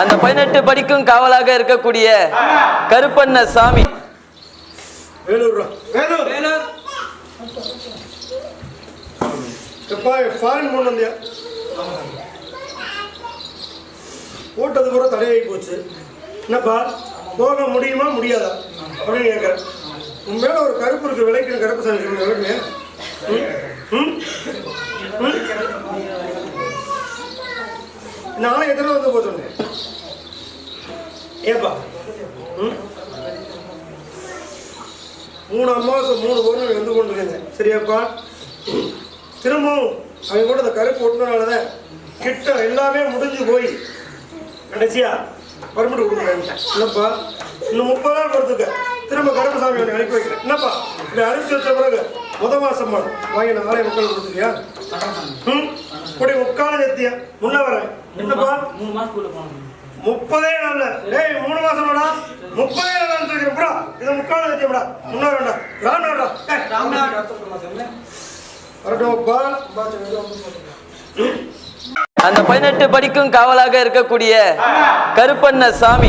அந்த பதினெட்டு படிக்கும் காவலாக இருக்கக்கூடிய கருப்பண்ண சாமி. போட்டது கூட தடையாகி போச்சு. என்னப்பா போக முடியுமா முடியாதா? அப்படின்னு கேட்குறேன். உன் மேல ஒரு கருப்பு இருக்கு விளைக்கிற கருப்பு சாமி சொல்லி விளக்குங்க ம்? ம்? ம்? நாளை எத்தனை வந்து போக சொன்னேன் ஏப்பா? ம்? மூணு அமாவாசை மூணு பொருள் வந்து கொண்டு இருந்தேன் சரியாப்பா? திரும்பவும் அவங்க கூட இந்த கருப்பு ஒட்டினால தான் கிட்ட எல்லாமே முடிஞ்சு போய் கடைசியா பர்மிட் கொடுக்குறேன்ட்டேன் என்னப்பா? இன்னும் முப்பது நாள் பொறுத்துக்க திரும்ப கருப்பசாமி ஒன்று அனுப்பி வைக்கிறேன். என்னப்பா? இப்படி அனுப்பிச்சு வச்ச பிறகு முத வாங்கி நான் ஆலய மக்கள் கொடுத்துருக்கியா ம்? இப்படி முக்கால எத்தியா முன்ன வரேன் என்னப்பா? மூணு மாசம் முப்பதே நாள்ல. டேய் மூணு மாசம்டா. முப்பதே நாள் அனுப்பிச்சு புறா. இது முக்கால எத்தியம்டா முன்ன வேண்டாம் ராம்நாடா டேய் வரட்டும்ப்பா அந்த பதினெட்டு படிக்கும் காவலாக இருக்கக்கூடிய கருப்பண்ண சாமி.